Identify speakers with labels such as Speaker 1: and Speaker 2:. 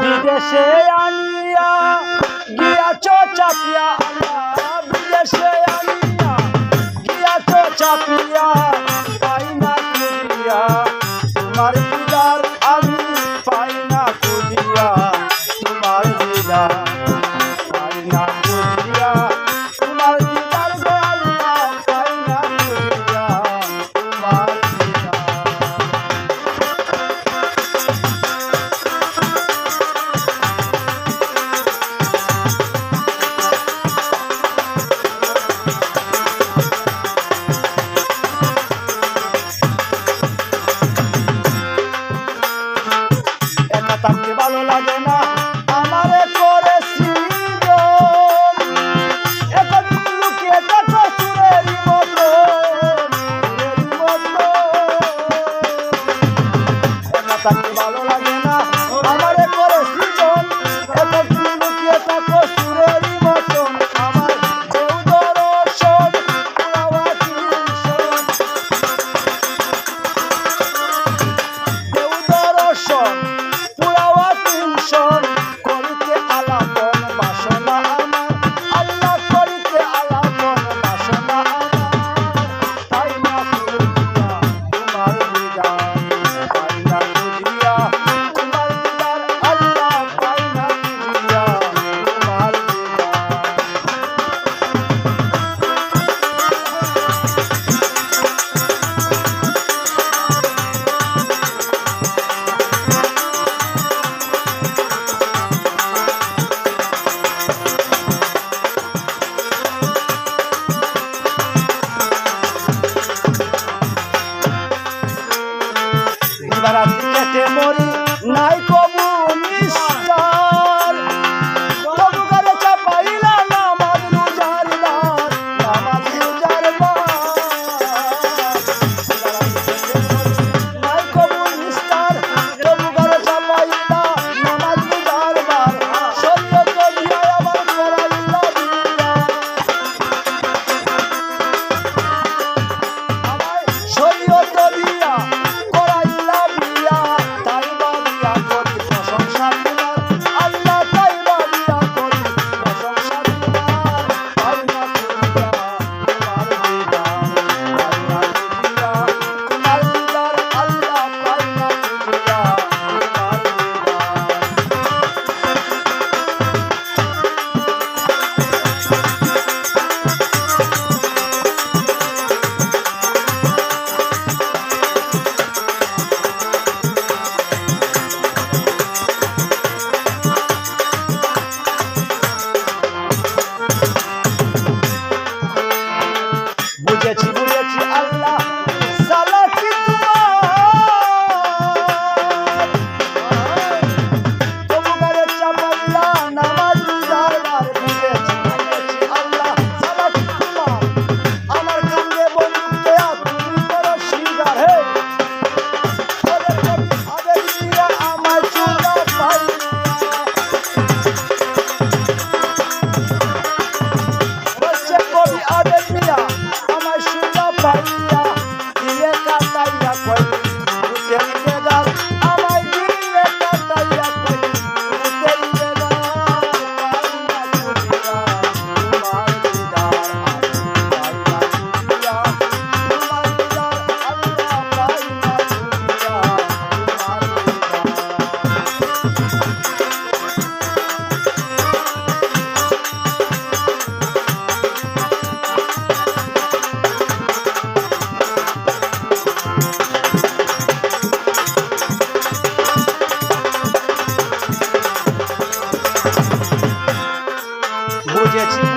Speaker 1: বিদেশে আনিয়া গিয়াছ চাপিয়া বিদেশে আনিয়া গিয়াছ চাপিয়া। Sakura. এবার আমি কেটে মরি নাই criativo Bye. Yeah.